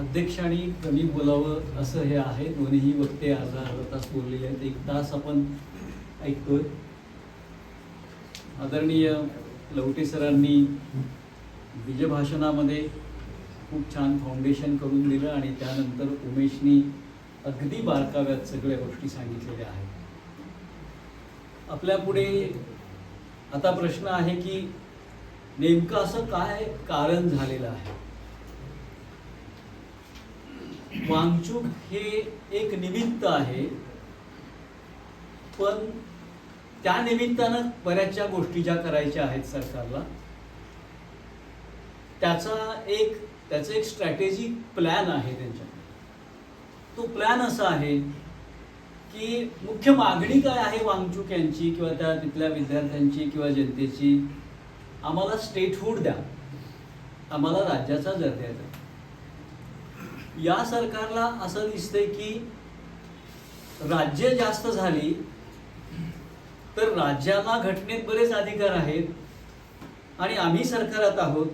अध्यक्ष आणि कमी बोलावं असं हे आहे. दोन्हीही वक्ते अर्धा अर्धा तास बोललेले आहेत. एक तास आपण ऐकतोय. आदरणीय लवटे सरांनी बीजभाषणामध्ये खूप छान फाउंडेशन करून दिलं आणि त्यानंतर उमेशनी अगदी बारकाव्यात सगळ्या गोष्टी सांगितलेल्या आहेत. आपल्यापुढे आता प्रश्न आहे की नेमकं असं काय कारण झालेलं आहे? वांगचूक हे एक निमित्त आहे. पण त्या निमित्तानं बऱ्याचशा गोष्टी ज्या करायच्या आहेत सरकारला त्याचा एक त्याचं एक स्ट्रॅटेजिक प्लॅन आहे त्यांच्याकडे. तो प्लॅन असा आहे की मुख्य मागणी काय आहे वांगचूक यांची किंवा त्या तिथल्या विद्यार्थ्यांची किंवा जनतेची? आम्हाला स्टेटहूड द्या. आम्हाला राज्याचा दर्जा द्या. या सरकारला असं दिसतंय की राज्य जास्त झाली तर राज्याला घटनेत बरेच अधिकार आहेत आणि आम्ही सरकारात आहोत.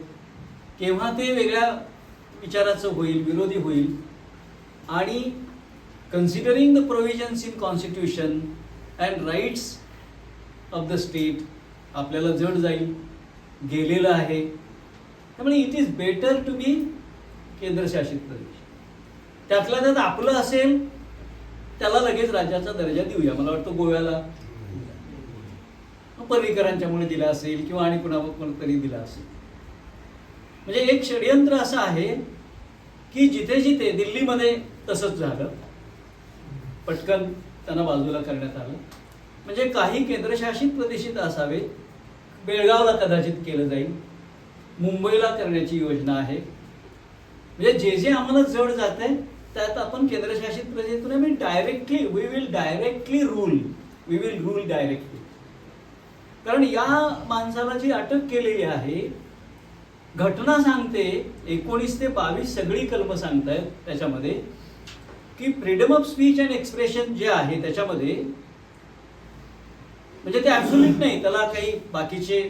केव्हा ते वेगळ्या विचाराचं होईल विरोधी होईल. आणि considering the provisions in constitution and rights of the state आपल्याला जड जाईल गेलेलं आहे. त्यामुळे it is better to be केंद्रशासित प्रदेश. त्यातल्या त्यात आपलं असेल त्याला लगेच राज्याचा दर्जा देऊया. मला वाटतं गोव्याला पर्रीकरांच्यामुळे दिला असेल किंवा आणि कुणा तरी दिला असेल. म्हणजे एक षडयंत्र असं आहे की जिथे जिथे दिल्लीमध्ये तसंच झालं पटकन त्यांना बाजूला करण्यात आलं. म्हणजे काही केंद्रशासित प्रदेशित असावे बेळगावला कदाचित केलं जाईल मुंबईला करण्याची योजना आहे. म्हणजे जे जे आम्हाला जड जात आहे त्यात आपण केंद्रशासित प्रदेशातून आम्ही directly we will directly rule we will rule directly कारण या माणसाला जी अटक केलेली आहे घटना सांगते एकोणीस ते बावीस सगळी कलम सांगतायत त्याच्यामध्ये की freedom of speech and expression जे आहे त्याच्यामध्ये म्हणजे ते ऍब्सोल्यूट नाही त्याला काही बाकीचे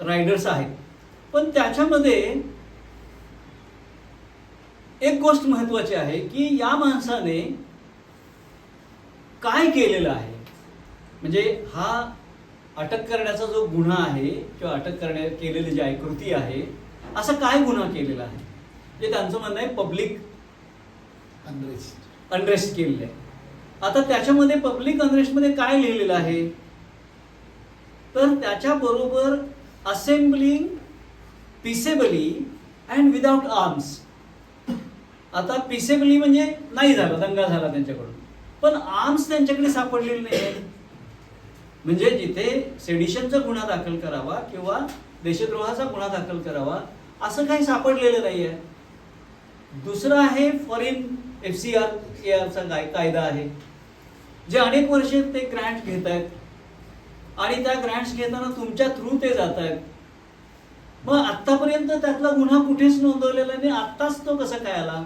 रायडर्स आहेत. पण त्याच्यामध्ये एक गोष्ट महत्वाची आहे की या माणसाने काय केलेलं आहे? म्हणजे हा अटक करण्याचा जो गुन्हा आहे किंवा अटक करण्या केलेली जी आहे कृती आहे असं काय गुन्हा केलेला आहे? म्हणजे त्यांचं म्हणणं आहे पब्लिक अनरेस्ट अनरेस्ट केलेलं आहे. आता त्याच्यामध्ये पब्लिक अनरेस्टमध्ये काय लिहिलेलं आहे? तर त्याच्याबरोबर assembling peaceably and without arms आता पिसेबली म्हणजे नाही झाला दंगा झाला त्यांच्याकडून. पण आर्म्स त्यांच्याकडे सापडलेले नाही आहेत. म्हणजे जिथे सेडिशनचा गुन्हा दाखल करावा किंवा देशद्रोहाचा गुन्हा दाखल करावा असं काही सापडलेलं नाही आहे दुसरं आहे foreign F C R A काय कायदा आहे. जे अनेक वर्षे ते ग्रँट घेत आहेत आणि त्या ग्रँट्स घेताना तुमच्या थ्रू ते जात आहेत मग आत्तापर्यंत त्यातला गुन्हा कुठेच नोंदवलेला नाही. आत्ताच तो कसा काय आला?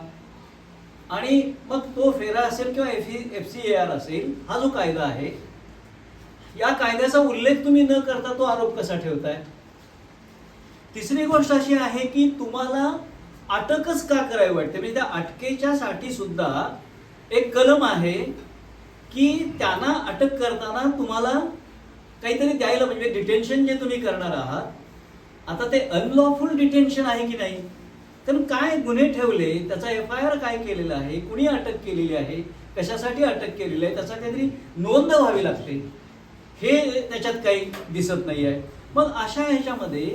आणि मग तो फेरा असेल किंवा F F C A R असेल हा जो कायदा आहे या कायद्याचा उल्लेख तुम्ही न करता तो आरोप कसा ठेवताय? तिसरी गोष्ट अशी आहे की तुम्हाला अटकच का करावी वाटते? म्हणजे त्या अटकेच्या साठी सुद्धा एक कलम आहे की त्यांना अटक करताना तुम्हाला काहीतरी द्यायला म्हणजे डिटेन्शन जे तुम्ही करणार आहात आता ते अनलॉफुल डिटेन्शन आहे की नाही? कारण काय गुन्हे ठेवले त्याचा एफ आय आर काय केलेला आहे कुणी अटक केलेली आहे कशासाठी अटक केलेली आहे त्याचा काहीतरी नोंद व्हावी लागते. हे त्याच्यात काही दिसत नाही आहे मग अशा ह्याच्यामध्ये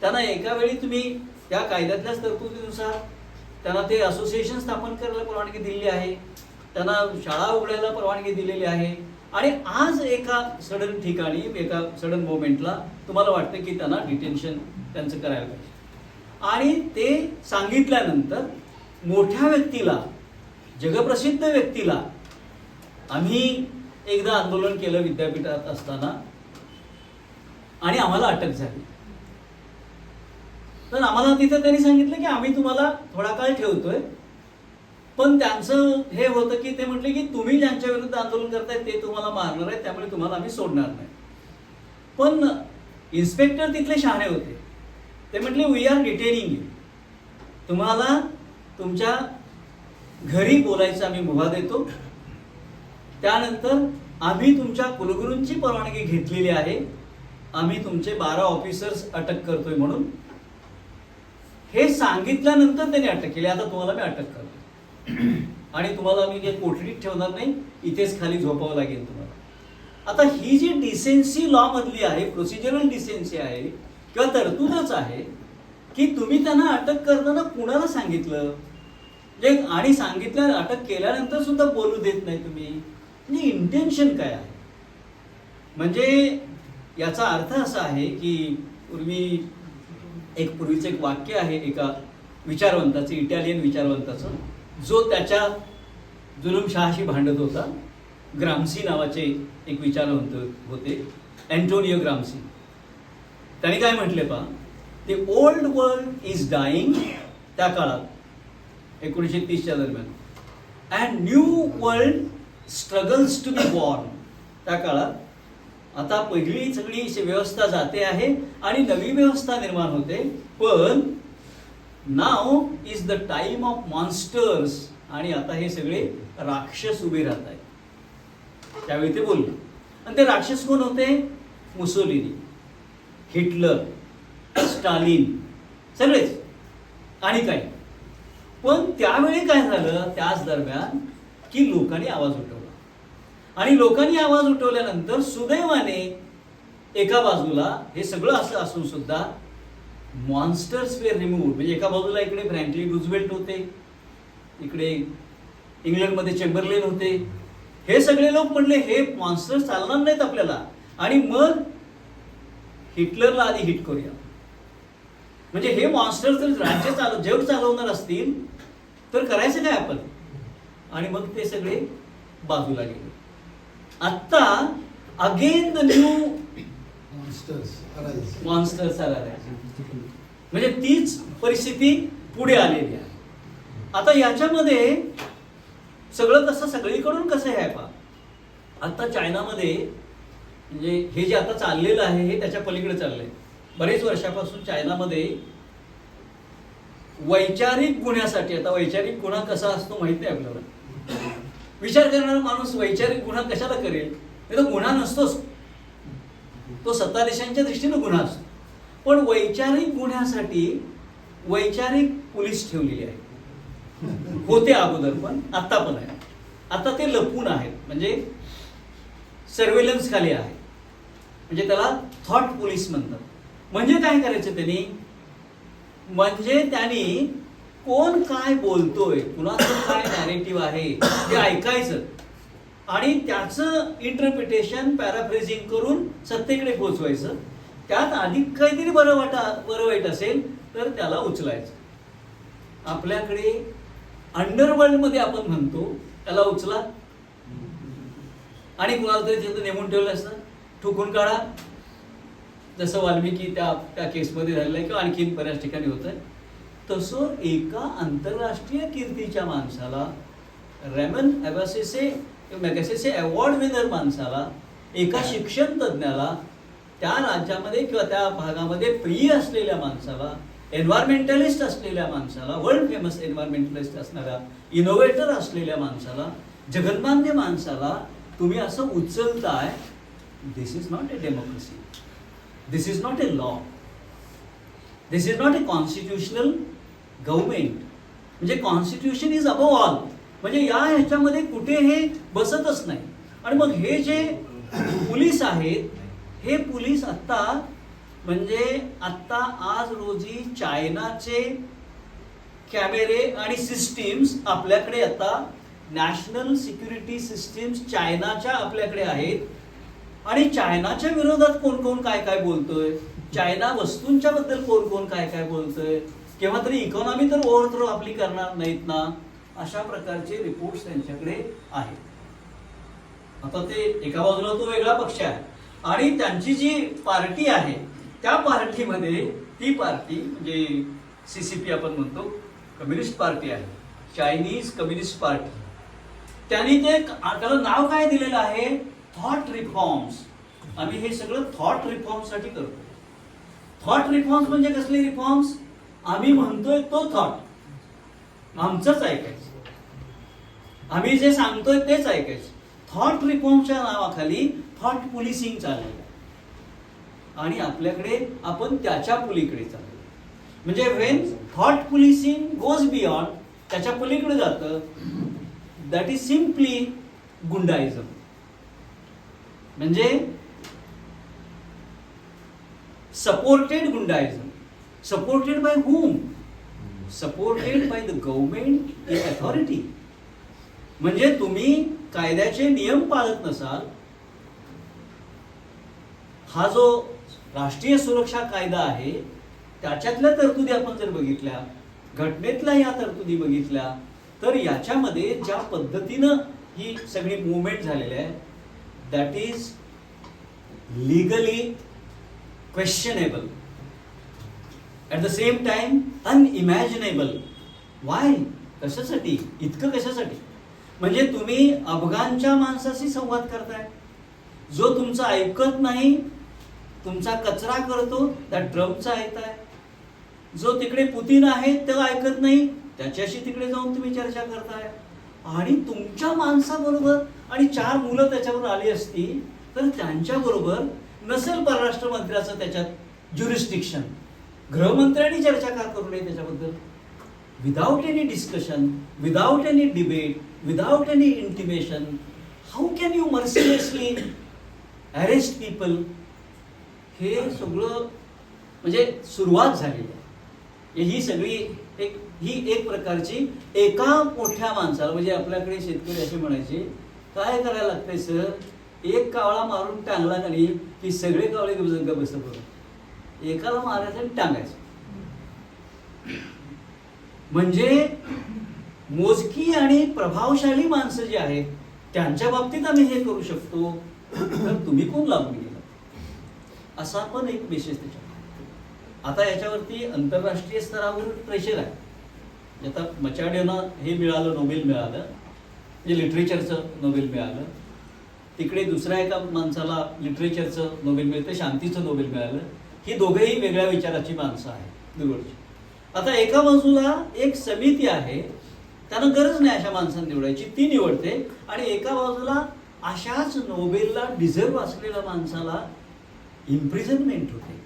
त्यांना एका वेळी तुम्ही त्या कायद्यातल्याच तरतुदीनुसार त्यांना ते असोसिएशन स्थापन करायला परवानगी दिलेली आहे त्यांना शाळा उघडायला परवानगी दिलेली आहे आणि आज एका सडन ठिकाणी एका सडन मोमेंटला तुम्हाला वाटतं की त्यांना डिटेन्शन त्यांचं करायला पाहिजे. आणि ते सांगितल्यानंतर मोठ्या व्यक्तीला जगप्रसिद्ध व्यक्तीला आम्ही एकदा आंदोलन केलं विद्यापीठात असताना आणि आम्हाला अटक झाली. तर आम्हाला तिथं त्यांनी सांगितलं की आम्ही तुम्हाला थोडा काळ ठेवतोय पण त्यांचं हे होतं की ते म्हटले की तुम्ही ज्यांच्या विरुद्ध आंदोलन करताय ते तुम्हाला मारणार आहे त्यामुळे तुम्हाला आम्ही सोडणार नाही. पण इन्स्पेक्टर तिथले शहाणे होते. ते म्हटले वी आर डिटेनिंग यू तुम्हाला तुमच्या घरी बोलायचा आम्ही मुभा देतो. त्यानंतर आम्ही तुमच्या कुलगुरूंची परवानगी घेतलेली आहे. आम्ही तुमचे बारा ऑफिसर्स अटक करतोय म्हणून. हे सांगितल्यानंतर त्यांनी अटक केली. आता तुम्हाला मी अटक करतो आणि तुम्हाला मी काही कोठडीत ठेवणार नाही. इथेच खाली झोपावं लागेल तुम्हाला. आता ही जी डिसेन्सी लॉ मधली आहे प्रोसिजरल डिसेन्सी आहे किंवा तरतूदच आहे की तुम्ही त्यांना अटक करताना कुणाला सांगितलं? जे आणि सांगितल्या अटक केल्यानंतर सुद्धा बोलू देत नाही तुम्ही. म्हणजे इंटेन्शन काय आहे? म्हणजे याचा अर्थ असा आहे की पूर्वी एक पूर्वीचं एक वाक्य आहे एका विचारवंताचं इटालियन विचारवंताचं जो त्याच्या जुलुमशहाशी भांडत होता. ग्रामसी नावाचे एक विचारवंत होते अँटोनियो ग्रामसी. त्यांनी काय म्हटले पा ते ओल्ड वर्ल्ड इज डाईंग त्या काळात एकोणीसशे तीसच्या दरम्यान. And new world struggles to be born त्या काळात. आता पहिली सगळी अशी व्यवस्था जाते आहे आणि नवी व्यवस्था निर्माण होते. पण नाव is the time of monsters आणि आता हे सगळे राक्षस उभे राहत आहेत. त्यावेळी ते बोलले. आणि ते राक्षस कोण होते? मुसोलिनी. हिटलर स्टालिन सगळेच. आणि काय? पण त्यावेळी काय झालं? त्याच दरम्यान की लोकांनी आवाज उठवला. आणि लोकांनी आवाज उठवल्यानंतर सुदैवाने एका बाजूला हे सगळं असं असून सुद्धा मॉन्स्टर्स वेअर रिमूव्ह म्हणजे एका बाजूला इकडे फ्रँकली रुझवेल्ट होते इकडे इंग्लंडमध्ये चेंबरलेन होते. हे सगळे लोक म्हणले हे मॉन्स्टर्स चालणार नाहीत आपल्याला. आणि मग हिटलरला आधी हिट करूया. म्हणजे हे मॉन्स्टर जर राज्य चालव जग चालवणार असतील तर करायचं काय आपण? आणि मग ते सगळे बाजूला गेले. आत्ता अगेन द न्यू. मॉन्स्टर्स म्हणजे तीच परिस्थिती पुढे आलेली आहे. आता याच्यामध्ये सगळं कसं सगळीकडून कसं आहे पा आता चायनामध्ये म्हणजे हे जे आता चाललेलं आहे हे त्याच्या पलीकडे चाललंय. बरेच वर्षापासून चायनामध्ये वैचारिक गुन्ह्यासाठी आता वैचारिक गुन्हा कसा असतो माहीत नाही आपल्याला. विचार करणारा माणूस वैचारिक गुन्हा कशाला करेल? हे तो गुन्हा नसतोच. तो सत्ताधीशांच्या दृष्टीने गुन्हा असतो. पण वैचारिक गुन्ह्यासाठी वैचारिक पोलीस ठेवलेली आहे. होते अगोदर पण आता पण आहे. आता ते लपून आहेत. म्हणजे सर्वेलन्स खाली आहे. म्हणजे त्याला थॉट पोलीस म्हणतात. म्हणजे काय करायचं त्यांनी? म्हणजे त्यांनी कोण काय बोलतोय कुणाचं काय नॅरेटिव्ह आहे ते ऐकायचं. आणि त्याचं इंटरप्रिटेशन पॅराफ्रेझिंग करून सत्तेकडे पोचवायचं त्यात अधिक काहीतरी बरं वाटा बरं वाईट असेल तर त्याला उचलायचं. आपल्याकडे अंडरवर्ल्डमध्ये आपण म्हणतो त्याला उचला. आणि कुणाला तरी तिथं नेमून ठेवलं असतं. ठोकून काढा. जसं वाल्मिकी त्या त्या केसमध्ये झालेलं आहे किंवा आणखीन बऱ्याच ठिकाणी होत आहे तसं एका आंतरराष्ट्रीय कीर्तीच्या माणसाला रेमन ॲव्हासेसे मॅगॅसेसे अवॉर्ड विनर माणसाला एका शिक्षण तज्ज्ञाला त्या राज्यामध्ये किंवा त्या भागामध्ये प्रिय असलेल्या माणसाला एन्व्हायरमेंटलिस्ट असलेल्या माणसाला वर्ल्ड फेमस एन्व्हायरमेंटलिस्ट असणाऱ्या इनोव्हेटर असलेल्या माणसाला जगन्मान्य माणसाला तुम्ही असं उचलताय this is not a democracy this is not a law this is not a constitutional government म्हणजे कॉन्स्टिट्युशन इज अबव ऑल म्हणजे या ह्याच्यामध्ये कुठे हे बसतच नाही. आणि मग हे जे पोलीस आहेत हे पोलीस आत्ता म्हणजे आत्ता आज रोजी चायनाचे कॅमेरे आणि सिस्टीम्स आपल्याकडे आता नॅशनल सिक्युरिटी सिस्टीम्स चायनाच्या आपल्याकडे आहेत. आणि चायनाच्या विरोधात कोण कोण काय काय बोलतोय? चायना वस्तूंच्या बद्दल कोण कोण काय काय बोलतोय? केव्हा तरी इकॉनॉमी तर ओव्हरथ्रो आपली करणार नाहीत ना? अशा प्रकारचे रिपोर्ट्स त्यांच्याकडे आहेत. आता ते एका बाजूला तो वेगळा पक्ष आहे. आणि त्यांची जी पार्टी आहे त्या पार्टीमध्ये ती पार्टी म्हणजे सीसीपी आपण म्हणतो कम्युनिस्ट पार्टी आहे. Chinese communist party. त्यांनी ते त्याला नाव काय दिलेलं आहे? थॉट रिफॉर्म्स आम्ही हे सगळं थॉट रिफॉर्मसाठी करतो थॉट रिफॉर्म्स म्हणजे कसले रिफॉर्म्स आम्ही म्हणतोय तो थॉट आमचंच ऐकायचं. आम्ही जे सांगतोय तेच ऐकायचं. थॉट रिफॉर्मच्या नावाखाली थॉट पोलिसिंग चाललेलं आहे आणि आपल्याकडे आपण त्याच्या पुलीकडे चाललो म्हणजे when thought policing goes beyond त्याच्या पलीकडे जातं. दॅट इज सिम्पली गुंडाइजम म्हणजे supported goondaism supported by whom supported by the government in authority म्हणजे तुम्ही कायद्याचे नियम पाळत नसाल हा जो राष्ट्रीय सुरक्षा कायदा आहे त्याच्यातल्या तरतुदी आपण जर बघितल्या घटनेतल्या या तरतुदी बघितल्या तर याच्यामध्ये ज्या पद्धतीनं ही सगळी मुवमेंट झालेली आहे that is legally questionable at the same time unimaginable why कशासाठी? इतकं कशासाठी? म्हणजे तुम्ही अफगाणच्या माणसाशी संवाद करताय. जो तुमचा ऐकत नाही तुमचा कचरा करतो त्या ट्रम्पचा ऐकताय जो तिकडे पुतीन आहे तो ऐकत नाही त्याच्याशी तिकडे जाऊन तुम्ही चर्चा करताय. आणि तुमच्या माणसाबरोबर आणि चार मुलं त्याच्यावर आली असती तर त्यांच्याबरोबर नसेल परराष्ट्र मंत्र्याचं त्याच्यात ज्युरिस्टिक्शन गृहमंत्र्यांनी चर्चा का करू नये त्याच्याबद्दल? Without any discussion without any debate without any intimation how can you mercilessly arrest people हे सगळं म्हणजे सुरुवात झालेली आहे. ही सगळी एक ही एक प्रकारची एका मोठ्या माणसाला म्हणजे आपल्याकडे शेतकरी असे म्हणायचे काय करायला लागतंय सर? एक कावळा मारून टांगला नाही? की सगळे कावळे गप बसत बघ. एकाला मारायचं टांगायचं. म्हणजे मोजकी आणि प्रभावशाली माणसं जी आहेत त्यांच्या बाबतीत आम्ही हे करू शकतो. तर तुम्ही कोण लागून गेला? असा पण एक विशेष त्याच्या आता याच्यावरती आंतरराष्ट्रीय स्तरावर प्रेशर आहे. म्हणजे आता मचाड हे मिळालं नोबेल मिळालं. म्हणजे लिटरेचरचं नोबेल मिळालं. तिकडे दुसऱ्या एका माणसाला लिटरेचरचं नोबेल मिळतं शांतीचं नोबेल मिळालं. ही दोघेही वेगळ्या विचाराची माणसं आहेत दूरवरची आता एका बाजूला एक समिती आहे त्यांना गरज नाही अशा माणसांना निवडायची ती निवडते. आणि एका बाजूला अशाच नोबेलला डिझर्व असलेल्या माणसाला इम्प्रिझनमेंट होते.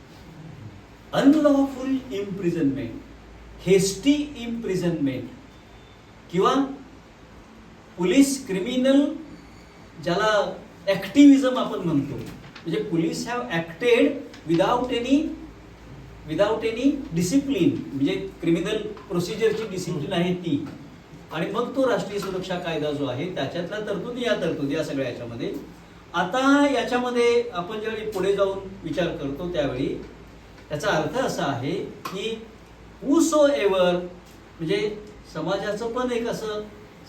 अनलॉफुल इम्प्रिझनमेंट हेस्टी इम्प्रिझनमेंट किंवा पोलीस क्रिमिनल ज्याला ॲक्टिव्हिजम आपण म्हणतो. म्हणजे police have acted without any without any discipline म्हणजे क्रिमिनल प्रोसिजरची डिसिप्लिन आहे ती. आणि मग तो राष्ट्रीय सुरक्षा कायदा जो आहे त्याच्यातल्या तरतुदी या तरतुदी या सगळ्या याच्यामध्ये. आता याच्यामध्ये आपण ज्यावेळी पुढे जाऊन विचार करतो त्यावेळी याचा अर्थ असा आहे की सो एवर म्हणजे समाजाचं पण एक असं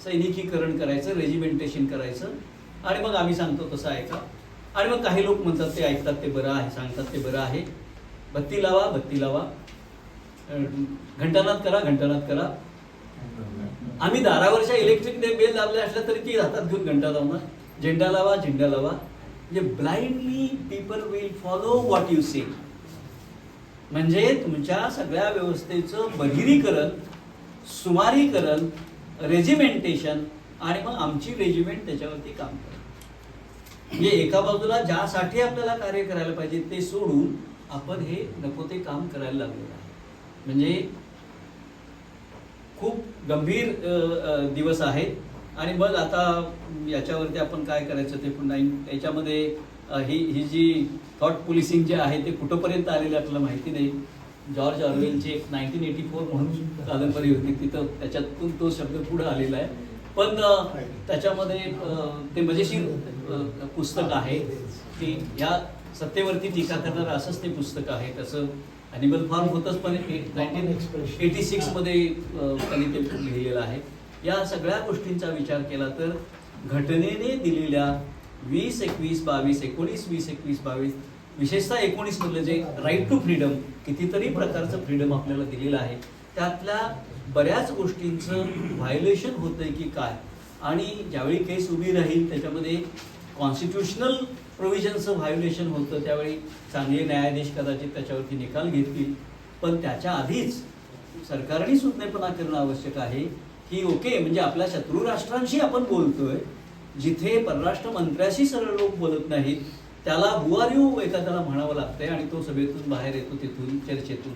सैनिकीकरण करायचं रेजिमेंटेशन करायचं. आणि मग आम्ही सांगतो तसं ऐका. आणि मग काही लोक म्हणतात ते ऐकतात ते बरं आहे सांगतात ते बरं आहे. बत्ती लावा बत्ती लावा. घंटानाद करा घंटानाद करा. आम्ही दारावरच्या इलेक्ट्रिक बेल दाबले असल्या तरी ती हातात घेऊन घंटा लावणार. झेंडा लावा झेंडा लावा. म्हणजे blindly people will follow what you say म्हणजे तुमच्या सगळ्या व्यवस्थेचं बहिरीकरण सुमारीकरण रेजिमेंटेशन आणि मग आमची रेजिमेंट त्याच्यावरती काम करेल म्हणजे एका बाजूला ज्यासाठी आपल्याला कार्य करायला पाहिजे ते सोडून आपण हे नको ते काम करायला लागलेलं आहे. म्हणजे खूप गंभीर दिवस आहेत. आणि मग आता याच्यावरती आपण काय करायचं ते पुन्हा याच्यामध्ये ही ही जी थॉट पोलिसिंग जे आहे ते कुठंपर्यंत आलेलं आपल्याला माहिती नाही. जॉर्ज ऑर्वेलची एक नाईन्टीन एटी फोर म्हणून कादंबरी होती. तिथं त्याच्यातून तो शब्द पुढे आलेला आहे. पण त्याच्यामध्ये ते मजेशीर पुस्तक आहे की या सत्तेवरती टीका करणारं असंच ते पुस्तक आहे. त्याचं अॅनिमल फार्म होतंच पण नाईन्टीन एटी सिक्समध्ये त्यांनी ते लिहिलेलं आहे. या सगळ्या गोष्टींचा विचार केला तर घटनेने दिलेल्या वीस एकवीस बावीस एकोणीस वीस एकवीस बावीस विशेषतः एकोणीस मधलं जे राईट टू फ्रीडम कितीतरी प्रकारचं फ्रीडम आपल्याला दिलेलं आहे त्यातल्या बऱ्याच गोष्टींचं व्हायोलेशन होतंय की काय? आणि ज्यावेळी केस उभी राहील त्याच्यामध्ये कॉन्स्टिट्युशनल प्रोव्हिजनचं व्हायोलेशन होतं त्यावेळी चांगले न्यायाधीश कदाचित त्याच्यावरती निकाल घेतील. पण त्याच्या आधीच सरकारने सुज्ञपणा करणं आवश्यक आहे. की ओके म्हणजे आपल्या शत्रू राष्ट्रांशी आपण बोलतोय जिथे परराष्ट्र मंत्र्याशी सरळ लोक बोलत नाहीत त्याला हु आर त्याला एखाद्याला म्हणावं लागतंय आणि तो सभेतून बाहेर येतो तिथून चर्चेतून.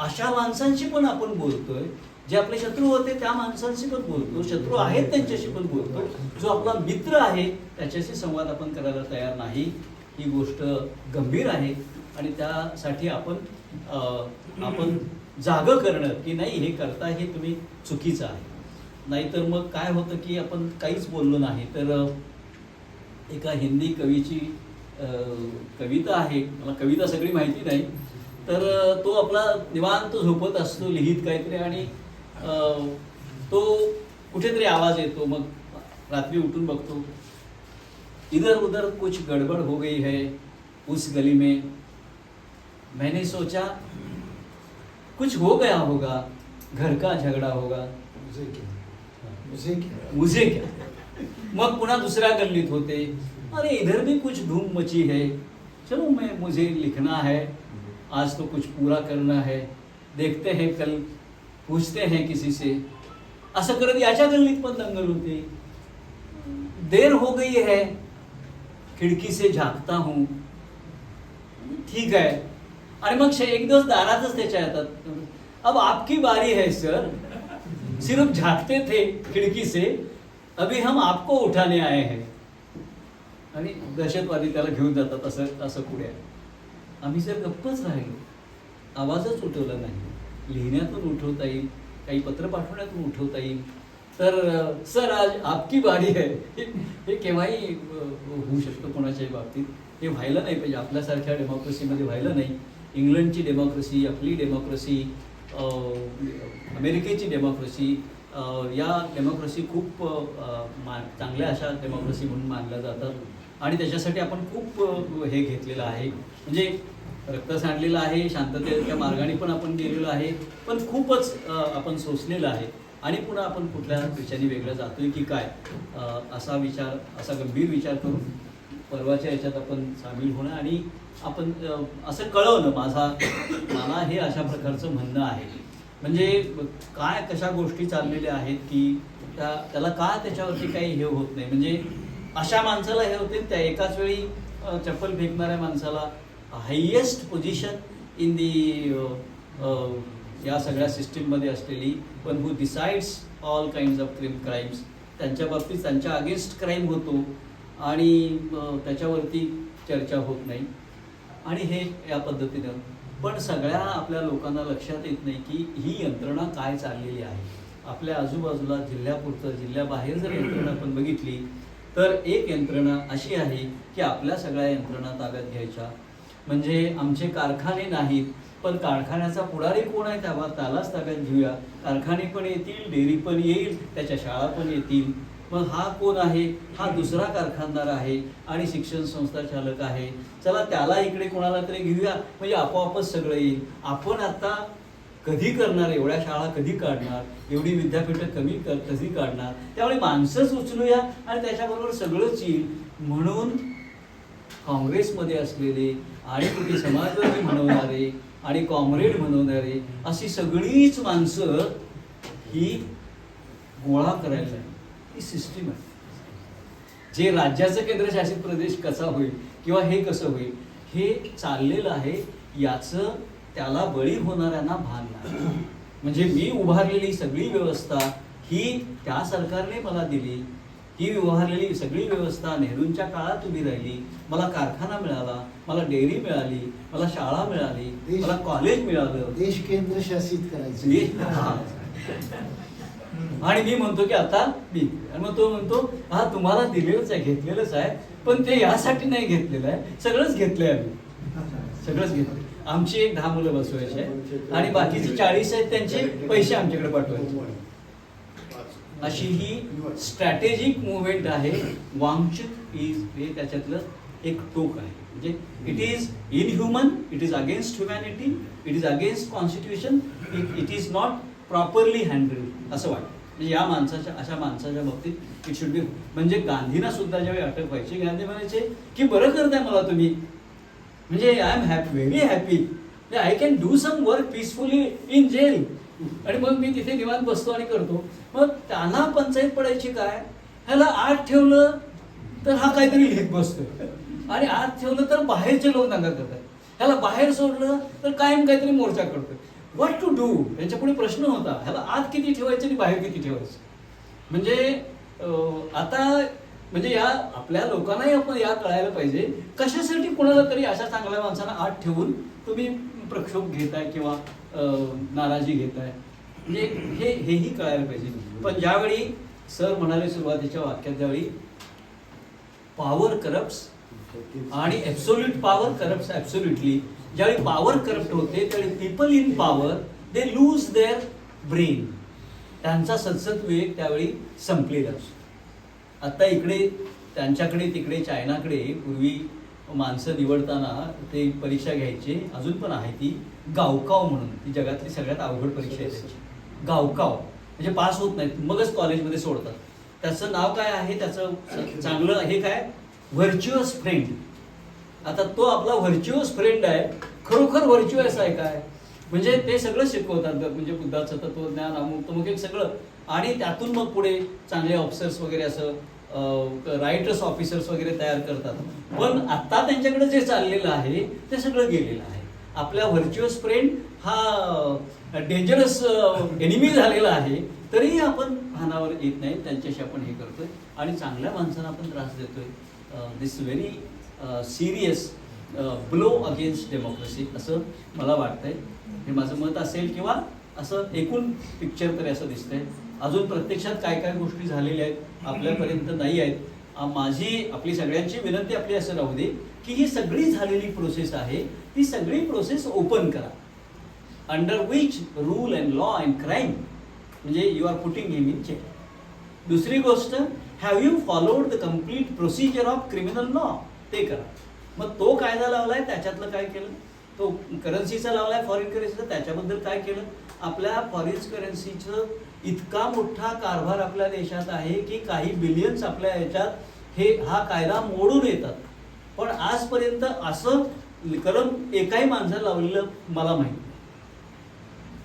अशा माणसांशी पण आपण बोलतोय जे आपले शत्रू होते त्या माणसांशी पण बोलतो. शत्रू आहेत त्यांच्याशी पण बोलतो. जो आपला मित्र आहे त्याच्याशी संवाद आपण करायला तयार नाही. ही गोष्ट गंभीर आहे आणि त्यासाठी आपण आपण जाग करणं की नाही हे करता हे तुम्ही चुकीचं आहे. नाहीतर मग काय होतं की आपण काहीच बोललो नाही. तर एका हिंदी कवीची कविता आहे. मला कविता सगळी माहिती नाही. तर तो आपला निवांत झोपत असतो लिहित काहीतरी आणि तो कुठेतरी आवाज येतो. मग रात्री उठून बघतो इधर उधर कुछ गड़बड़ हो गई है उस गली में। मैंने सोचा कुछ हो गया होगा घर का झगड़ा होगा। मुझे क्या? मग पुन्हा दुसऱ्या गल्लीत होते. अरे इधर भी कुछ धूम मची है. चलो मैं मुझे लिखना है. आज तो कुछ पूरा करना है. देखते हैं कल पूछते हैं किसी से. असं करत याच्या गल्लीत पण दंगल होते. देर हो गई है. खिडकी से झाकता हूं. ठीक आहे आणि मग एक दिवस दारातच त्याच्या येतात अब आपकी बारी है सर. सिर्फ झाकते थे खिड़की से अभी हम आपको उठाने आए हैं। आणि दहशतवादी त्याला घेऊन जातात असं असं पुढे आहे. आम्ही जर गप्पच राहिलो आवाजच उठवला नाही लिहिण्यातून उठवता येईल काही पत्र पाठवण्यातून उठवता येईल तर सर आज आपकी बारी आहे हे- केव्हाही होऊ शकतं कोणाच्याही बाबतीत. हे व्हायला नाही पाहिजे. आपल्यासारख्या डेमोक्रेसीमध्ये व्हायला नाही. इंग्लंडची डेमोक्रेसी आपली डेमोक्रेसी अमेरिकेची डेमोक्रेसी या डेमोक्रेसी खूप मा चांगल्या अशा डेमोक्रेसी म्हणून मानल्या जातात. आणि त्याच्यासाठी आपण खूप हे घेतलेलं आहे. म्हणजे रक्त सांडलेलं आहे शांततेच्या मार्गाने पण आपण गेलेलो आहे. पण खूपच आपण सोसलेलं आहे. आणि पुन्हा आपण कुठल्या दिशेने वेगळं जातोय की काय असा विचार असा गंभीर विचार करून परवाच्या याच्यात आपण सामील होणं आणि आपण असं कळवलं माझा मला हे अशा प्रकारचं म्हणणं आहे. म्हणजे काय कशा गोष्टी चाललेल्या आहेत की त्या त्याला का त्याच्यावरती काही हे होत नाही? म्हणजे अशा माणसाला हे होते त्या एकाच वेळी चप्पल फेकणाऱ्या माणसाला हायेस्ट पोझिशन इन दी या सगळ्या सिस्टीममध्ये असलेली पण who decides all kind of crim crimes त्यांच्या बाबतीत त्यांच्या अगेन्स्ट क्राईम होतो आणि त्याच्यावरती चर्चा होत नाही. आणि हे या पद्धतीनं. पण सगळ्या आपल्या लोकांना लक्षात येत नाही की ही यंत्रणा काय चाललेली आहे. आपल्या आजूबाजूला जिल्ह्यापुरतं जिल्ह्याबाहेर जर यंत्रणा आपण बघितली तर एक यंत्रणा अशी आहे की आपल्या सगळ्या यंत्रणा ताब्यात घ्यायच्या. म्हणजे आमचे कारखाने नाहीत पण कारखान्याचा पुढारी कोण आहे त्याला त्यालाच ताब्यात घेऊया. कारखाने पण येतील डेअरी पण येईल त्याच्या शाळा पण येतील. मग हा कोण आहे? हा दुसरा कारखानदार आहे आणि शिक्षण संस्था चालक आहे. चला त्याला इकडे कोणाला तरी घेऊया. म्हणजे आपोआपच सगळं येईल. आपण आता कधी करणार? एवढ्या शाळा कधी काढणार? एवढी विद्यापीठं कमी कर कधी काढणार? त्यामुळे माणसंच उचलूया आणि त्याच्याबरोबर सगळंच येईल. म्हणून काँग्रेसमध्ये असलेले आणि कुठे समाजवादी म्हणवणारे आणि कॉम्रेड म्हणवणारे अशी सगळीच माणसं ही गोळा करायला ही सिस्टीम आहे. जे राज्याचं केंद्रशासित प्रदेश कसा होईल किंवा हे कसं होईल हे चाललेलं आहे याचं त्याला बळी होणाऱ्यांना भान नाही. म्हणजे मी उभारलेली सगळी व्यवस्था ही त्या सरकारने मला दिली ही उभारलेली सगळी व्यवस्था नेहरूंच्या काळात उभी राहिली मला कारखाना मिळाला मला डेअरी मिळाली मला शाळा मिळाली मला कॉलेज मिळालं. देश केंद्र शासित करायचे. आणि मी म्हणतो की आता मी आणि मग तो म्हणतो हा तुम्हाला दिलेलंच आहे घेतलेलंच आहे पण ते यासाठी नाही घेतलेलं आहे. सगळंच घेतलंय आम्ही. सगळंच घेतलं आमची एक दहा मुलं बसवायची आहे आणि बाकीचे चाळीस आहेत त्यांचे पैसे आमच्याकडे पाठवायचे अशी ही स्ट्रॅटेजिक मुवमेंट आहे. वांगचुक इज हे त्याच्यातलं एक टोक आहे. म्हणजे it is inhuman it is against humanity it is against constitution it is not properly handle असं वाटतं. म्हणजे या माणसाच्या अशा माणसाच्या बाबतीत इट शुड बी म्हणजे गांधींना सुद्धा ज्यावेळी अटक व्हायची गांधी म्हणायचे की बरं करताय मला तुम्ही. म्हणजे I am happy very happy I can do some work peacefully in jail आणि मग मी तिथे निवांत बसतो आणि करतो. मग त्यांना पंचायत पडायची काय? ह्याला आत ठेवलं तर हा काहीतरी लिहित बसतोय. आणि आत ठेवलं तर बाहेरचे लोक दंगा करतात. ह्याला बाहेर सोडलं तर कायम काहीतरी मोर्चा करतोय. व्हॉट टू डू यांच्या पुढे प्रश्न होता. ह्याला आत किती ठेवायचं आणि बाहेर किती ठेवायचं? म्हणजे आता म्हणजे या आपल्या लोकांनाही आपण या कळायला पाहिजे. कशासाठी कोणाला तरी अशा चांगल्या माणसांना आत ठेवून तुम्ही प्रक्षोभ घेताय किंवा नाराजी घेताय? म्हणजे हे हेही कळायला पाहिजे. पण ज्यावेळी सर म्हणाले सुरुवातीच्या वाक्यात ज्यावेळी पॉवर करप्ट आणि ऍब्सोल्यूट पॉवर करप्ट ऍब्सोल्युटली ज्यावेळी पॉवर करप्ट होते त्यावेळी people in power they lose their brain त्यांचा सदसद विवेक त्यावेळी संपलेला असतो. आता इकडे त्यांच्याकडे तिकडे चायनाकडे पूर्वी माणसं निवडताना ते परीक्षा घ्यायचे. अजून पण आहे ती गावकाव म्हणून. ती जगातली सगळ्यात अवघड परीक्षा आहे त्याची. गावकाव. म्हणजे पास होत नाहीत. मगच कॉलेजमध्ये सोडतात. त्याचं नाव काय आहे? त्याचं चांगलं हे काय? व्हर्च्युअस फ्रेंड आता तो आपला व्हर्च्युअस फ्रेंड आहे. खरोखर व्हर्च्युअस आहे काय? म्हणजे ते सगळं शिकवतात. म्हणजे बुद्धाचं तत्वज्ञान अमुक तमुक एक सगळं. आणि त्यातून मग पुढे चांगले ऑफिसर्स वगैरे असं रायटर्स ऑफिसर्स वगैरे तयार करतात. पण आता त्यांच्याकडे जे चाललेलं आहे ते सगळं गेलेलं आहे. आपल्या व्हर्च्युअस फ्रेंड हा डेंजरस एनिमी झालेला आहे. तरीही आपण भानावर येत नाही. त्यांच्याशी आपण हे करतोय. आणि चांगल्या माणसांना आपण त्रास देतोय. This very serious blow against democracy असं मला वाटतंय. हे माझं मत असेल किंवा असं एकूण पिक्चर तरी असं दिसतंय. अजून प्रत्यक्षात काय काय गोष्टी झालेल्या आहेत आपल्यापर्यंत नाही आहेत. माझी आपली सगळ्यांची विनंती आपली असं राहू दे की ही सगळी झालेली प्रोसेस आहे ती सगळी प्रोसेस ओपन करा. Under which rule and law and crime म्हणजे you are putting him in check दुसरी गोष्ट have you followed the complete procedure of criminal law ते करा. मग तो कायदा लावलाय त्याच्यातलं काय केलं? तो करन्सीचा लावलाय फॉरेन करन्सीचा त्याच्याबद्दल काय केलं? आपल्या फॉरेन करन्सीचं इतका मोठा कारभार आपल्या देशात आहे की काही बिलियन्स आपल्या याच्यात हे हा कायदा मोडून येतात. पण आजपर्यंत असं कलम एकाही माणसाला लावलेलं मला माहिती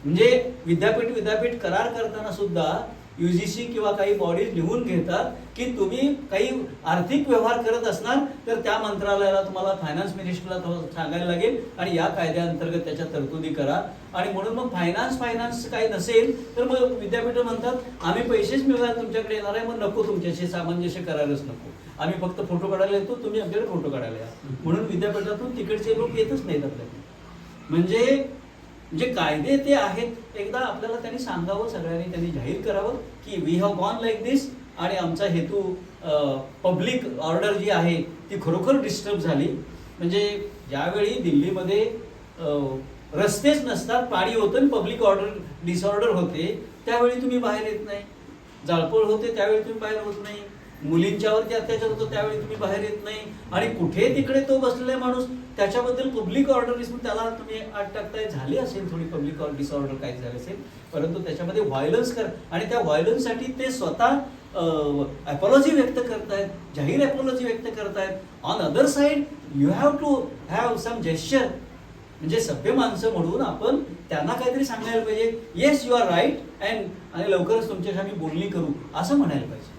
म्हणजे विद्यापीठ विद्यापीठ करार करताना सुद्धा युजीसी किंवा काही बॉडीज लिहून घेतात की तुम्ही काही आर्थिक व्यवहार करत असणार तर त्या मंत्रालयाला तुम्हाला फायनान्स मिनिस्टरला थोडं सांगायला लागेल आणि या कायद्याअंतर्गत त्याच्या तरतुदी करा. आणि म्हणून मग फायनान्स फायनान्स काही नसेल तर मग विद्यापीठ म्हणतात आम्ही पैसेच मिळणार तुमच्याकडे येणार आहे मग नको तुमच्याशी सामंजस्य करायलाच नको. आम्ही फक्त फोटो काढायला येतो तुम्ही आमच्याकडे फोटो काढायला या. म्हणून विद्यापीठातून तिकडचे लोक येतच नाहीत आपल्याकडे. म्हणजे म्हणजे कायदे ते आहेत. एकदा आपल्याला त्यांनी सांगावं सगळ्यांनी त्यांनी जाहीर करावं की we have gone like this आणि आमचा हेतू पब्लिक ऑर्डर जी आहे ती खरोखर डिस्टर्ब झाली. म्हणजे ज्यावेळी दिल्लीमध्ये रस्तेच नसतात पाणी होतं आणि पब्लिक ऑर्डर डिसऑर्डर होते त्यावेळी तुम्ही बाहेर येत नाही. जाळपोळ होते त्यावेळी तुम्ही बाहेर होत नाही. मुलींच्यावरती अत्याचार होतो त्यावेळी तुम्ही बाहेर येत नाही. आणि कुठे तिकडे तो बसलेला माणूस त्याच्याबद्दल पब्लिक ऑर्डर त्याला तुम्ही आत टाकताय. झाली असेल थोडी पब्लिक ऑर्डर डिसऑर्डर काही झाली असेल. परंतु त्याच्यामध्ये व्हायलन्स कर आणि त्या व्हायलन्ससाठी ते स्वतः अपॉलॉजी व्यक्त करतायत जाहीर अपॉलॉजी व्यक्त करतायत. On other side you have to have some gesture म्हणजे सभ्य माणसं म्हणून आपण त्यांना काहीतरी सांगायला पाहिजे. Yes you are right and आणि लवकरच तुमच्याशी आम्ही बोलणी करू असं म्हणायला पाहिजे.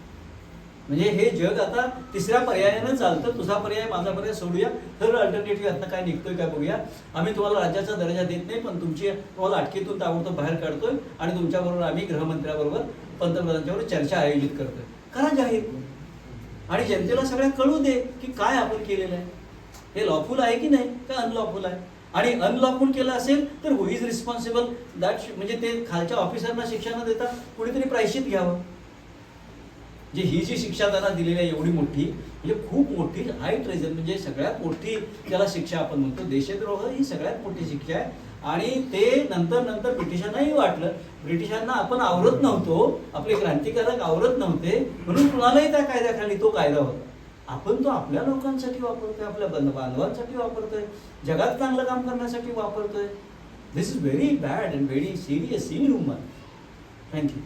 म्हणजे हे जग आता तिसऱ्या पर्यायानं चालतं. तुझा पर्याय माझा पर्याय सोडूया. तर अल्टरनेटिव्ह आता काय निघतोय काय बघूया. आम्ही तुम्हाला राज्याचा दर्जा देत नाही पण तुमची तुम्हाला अटकेतून ताबडतोब बाहेर काढतोय आणि तुमच्याबरोबर आम्ही गृहमंत्र्याबरोबर पंतप्रधानांच्यावर चर्चा आयोजित करतोय. करा जाहीर. आणि जनतेला सगळ्या कळू दे की काय आपण केलेलं आहे. हे लॉफुल आहे की नाही? का अनलॉफुल आहे? आणि अनलॉफुल केलं असेल तर हु इज रिस्पॉन्सिबल दॅट म्हणजे ते खालच्या ऑफिसरना शिक्षा न देता कुणीतरी प्रायश्चित घ्यावं. जे ही जी शिक्षा त्यांना दिलेली आहे एवढी मोठी म्हणजे खूप मोठी हाय ट्रेजर म्हणजे सगळ्यात मोठी त्याला शिक्षा आपण म्हणतो. देशद्रोह ही सगळ्यात मोठी शिक्षा आहे. आणि ते नंतर नंतर ब्रिटिशांनाही वाटलं. ब्रिटिशांना आपण आवरत नव्हतो. आपले क्रांतिकारक आवरत नव्हते. म्हणून कुणालाही त्या कायद्याखाली तो कायदा होता. आपण तो आपल्या लोकांसाठी वापरतोय आपल्या बंध बांधवांसाठी वापरतोय जगात चांगलं काम करण्यासाठी वापरतोय. This is very bad and very serious in human thank you